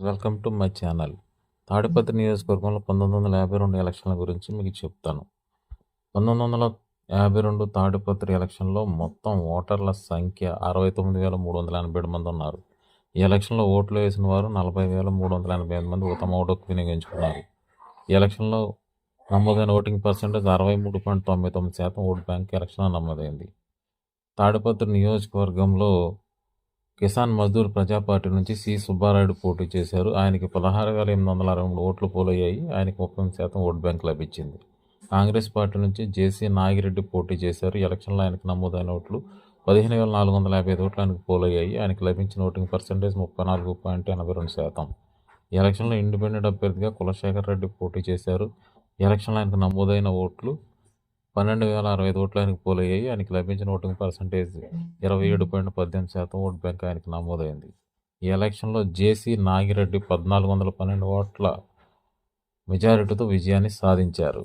Welcome to my channel. Tadipatri నియోజకవర్గంలో పంతొమ్మిది వందల యాభై రెండు ఎలక్షన్ల గురించి మీకు చెప్తాను. పంతొమ్మిది వందల యాభై రెండు తాడిపత్రి ఎలక్షన్లో మొత్తం ఓటర్ల సంఖ్య అరవై తొమ్మిది వేల మూడు వందల ఎనభై ఏడు మంది ఉన్నారు. ఈ ఎలక్షన్లో ఓట్లు వేసిన వారు నలభై వేల మూడు వందల ఎనభై ఐదు మంది తమ ఓటుకు వినియోగించుకున్నారు. ఈ ఎలక్షన్లో నమోదైన ఓటింగ్ పర్సెంటేజ్ అరవై మూడు పాయింట్ తొంభై తొమ్మిది శాతం ఓటు బ్యాంక్ ఎలక్షన్లో నమోదైంది. తాడిపత్రి నియోజకవర్గంలో కిసాన్ మజ్దూర్ ప్రజా పార్టీ నుంచి సి. సుబ్బారాయుడు పోటీ చేశారు. ఆయనకి పదహారు వేల ఎనిమిది వందల అరవై మూడు ఓట్లు పోలయ్యాయి. ఆయనకి ముప్పై శాతం ఓట్ బ్యాంక్ లభించింది. కాంగ్రెస్ పార్టీ నుంచి జేసీ నాగిరెడ్డి పోటీ చేశారు. ఎలక్షన్లో ఆయనకు నమోదైన ఓట్లు పదిహేను వేల నాలుగు వందల యాభై ఐదు ఓట్లు ఆయనకు పోలయ్యాయి. ఆయనకు లభించిన ఓటింగ్ పర్సెంటేజ్ ముప్పై నాలుగు పాయింట్ ఎనభై రెండు శాతం. ఎలక్షన్లో ఇండిపెండెంట్ అభ్యర్థిగా కులశేఖర్ రెడ్డి పోటీ చేశారు. ఎలక్షన్లో ఆయనకు నమోదైన ఓట్లు పన్నెండు వేల అరవై ఐదు ఓట్లు ఆయనకు పోలయ్యాయి. ఆయనకి లభించిన ఓటింగ్ పర్సంటేజ్ ఇరవై ఏడు పాయింట్ పద్దెనిమిది శాతం ఓటు బ్యాంక్ ఆయనకు నమోదైంది. ఈ ఎలక్షన్లో జేసీ నాగిరెడ్డి పద్నాలుగు వందల పన్నెండు ఓట్ల మెజారిటీతో విజయాన్ని సాధించారు.